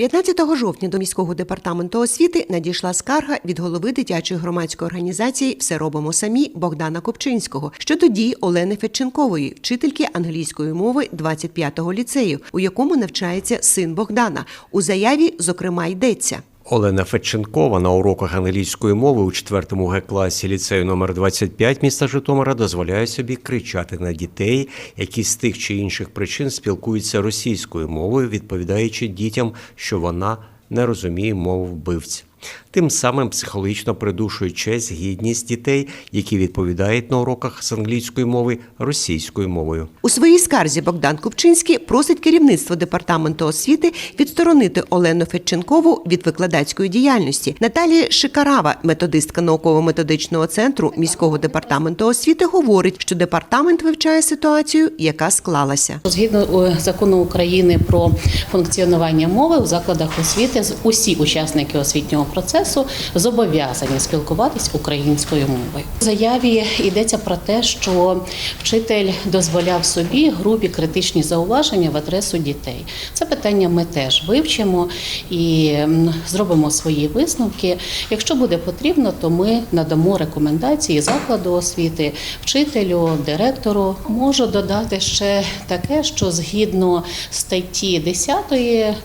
15 жовтня до міського департаменту освіти надійшла скарга від голови дитячої громадської організації Все робимо самі Богдана Копчинського щодо дій Олени Федченкової, вчительки англійської мови 25-го ліцею, у якому навчається син Богдана. У заяві, зокрема, йдеться. Олена Федченкова на уроках англійської мови у 4 Г класі ліцею номер 25 міста Житомира дозволяє собі кричати на дітей, які з тих чи інших причин спілкуються російською мовою, відповідаючи дітям, що вона не розуміє мову вбивця. Тим самим психологічно придушує честь, гідність дітей, які відповідають на уроках з англійської мови російською мовою. У своїй скарзі Богдан Купчинський просить керівництво департаменту освіти відсторонити Олену Федченкову від викладацької діяльності. Наталія Шикарава, методистка науково-методичного центру міського департаменту освіти, говорить, що департамент вивчає ситуацію, яка склалася. Згідно е, закону України про функціонування мови у закладах освіти, з- усі учасники освітнього процесу зобов'язані спілкуватись українською мовою. У заяві йдеться про те, що вчитель дозволяв собі грубі критичні зауваження в адресу дітей. Це питання ми теж вивчимо і зробимо свої висновки. Якщо буде потрібно, то ми надамо рекомендації закладу освіти, вчителю, директору. Можу додати ще таке, що згідно статті 10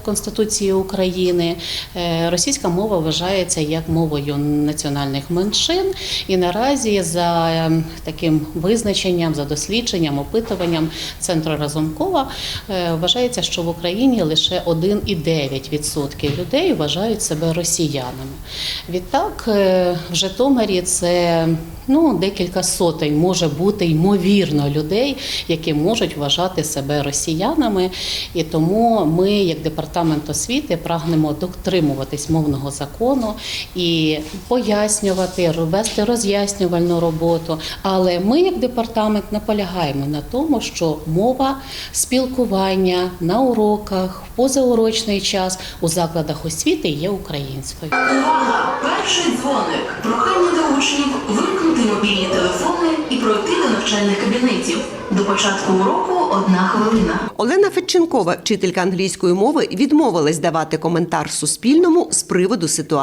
Конституції України е, російська мова вважається як мовою національних меншин, і наразі за е, таким визначенням, за дослідженням, опитуванням центру Разумкова е, вважається, що в Україні лише 1,9% людей вважають себе росіянами. Відтак е, в Житомирі це ну декілька сотень може бути ймовірно людей, які можуть вважати себе росіянами, і тому ми, як департамент освіти, прагнемо дотримуватись мовного закону і пояснювати, вести роз'яснювальну роботу. Але ми, як департамент, наполягаємо на тому, що мова спілкування на уроках, в позаурочний час у закладах освіти є українською. Увага! Перший дзвоник. Прохання до учнів вимкнути мобільні телефони і пройти до навчальних кабінетів. До початку уроку одна хвилина. Олена Федченкова, вчителька англійської мови, відмовилась давати коментар Суспільному з приводу ситуації.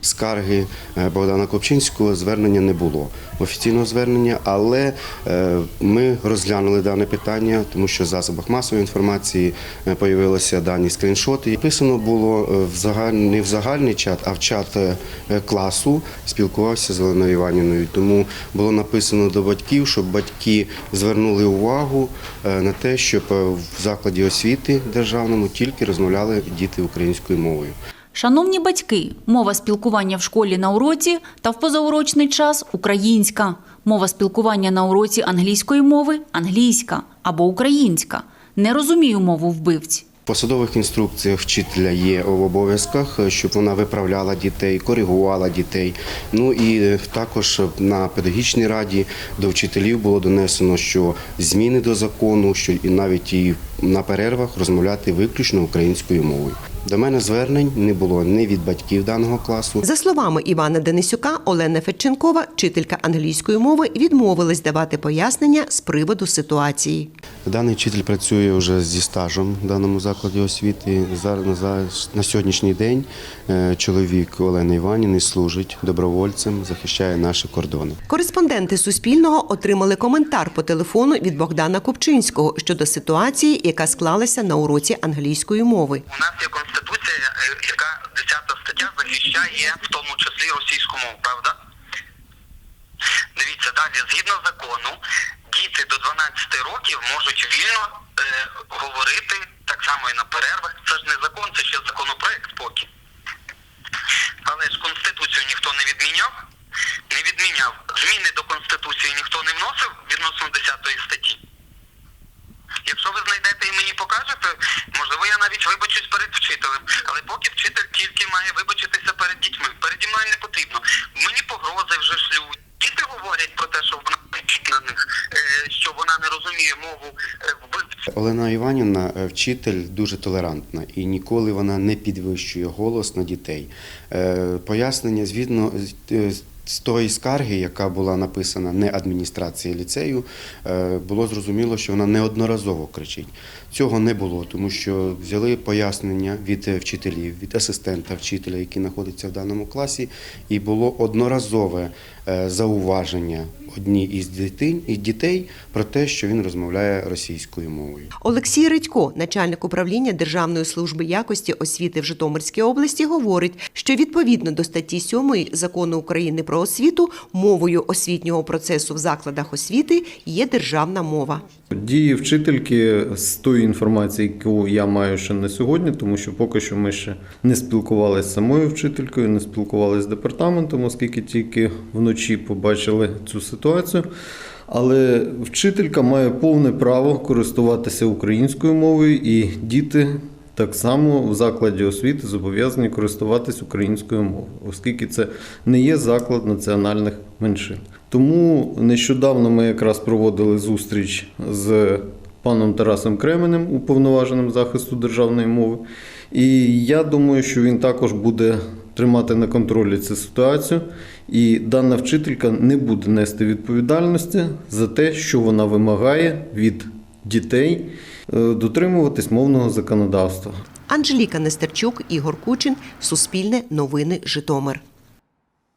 Скарги е, Богдана Копчинського звернення не було офіційного звернення, але е, ми розглянули дане питання, тому що в засобах масової інформації е, появилися дані скріншоти. Писано було е, в загаль... не в загальний чат, а в чат е, класу спілкувався з Оленою Іванівною. Тому було написано до батьків, щоб батьки звернули увагу е, на те, щоб е, в закладі освіти державному тільки розмовляли діти українською мовою. Шановні батьки, мова спілкування в школі на уроці та в позаурочний час українська. Мова спілкування на уроці англійської мови англійська або українська. Не розумію мову вбивць. Посадових інструкціях вчителя є в обов'язках, щоб вона виправляла дітей, коригувала дітей. Ну і е, також на педагогічній раді до вчителів було донесено, що зміни до закону, що і навіть і на перервах розмовляти виключно українською мовою. До мене звернень не було ні від батьків даного класу, За словами Івана Денисюка, Олена Федченкова, вчителька англійської мови, відмовилась давати пояснення з приводу ситуації. Даний вчитель працює вже зі стажем в даному закладі освіти. Зараз на, за- на сьогоднішній день е, чоловік Олени Іванівни служить добровольцем, захищає наші кордони. Кореспонденти Суспільного отримали коментар по телефону від Богдана Купчинського щодо ситуації, яка склалася на уроці англійської мови. У нас є конституція, е, яка 10 стаття захищає в тому числі російську мову, правда? Дивіться далі, згідно закону, діти до 12 років можуть вільно е, говорити так само і на перервах. Це ж не закон, це ще законопроект поки. Але ж конституцію ніхто не відміняв. Не відміняв. Зміни до конституції ніхто не вносив відносно 10 статті. Якщо ви знайдете і мені покажете, можливо, я навіть вибачусь перед вчителем. Але поки вчитель тільки має вибачитися перед дітьми. Переді мною не потрібно. Мені погрози вже шлють. Діти говорять про те, що вона на них, е, що вона не розуміє мову е, вбивців. Олена Іванівна е, вчитель дуже толерантна і ніколи вона не підвищує голос на дітей. Пояснення згідно з- тої скарги, яка була написана не адміністрації ліцею, е, було зрозуміло, що вона неодноразово кричить. Цього не було, тому що взяли пояснення від вчителів, від асистента вчителя, який знаходиться в даному класі, і було одноразове е, зауваження одній із дітей, із дітей про те, що він розмовляє російською мовою. Олексій Редько, начальник управління Державної служби якості освіти в Житомирській області, говорить, що відповідно до статті 7 закону України про освіту мовою освітнього процесу в закладах освіти є державна мова. Дії вчительки з тої інформації, яку я маю ще на сьогодні, тому що поки що ми ще не спілкувалися з самою вчителькою, не спілкувалися з департаментом, оскільки тільки вночі побачили цю ситуацію. Але вчителька має повне право користуватися українською мовою, і діти так само в закладі освіти зобов'язані користуватись українською мовою, оскільки це не є заклад національних меншин. Тому нещодавно ми якраз проводили зустріч з паном Тарасом Кременем, уповноваженим захисту державної мови. І я думаю, що він також буде тримати на контролі цю ситуацію, і дана вчителька не буде нести відповідальності за те, що вона вимагає від дітей е, дотримуватись мовного законодавства. Анжеліка Нестерчук, Ігор Кучин, Суспільне новини Житомир.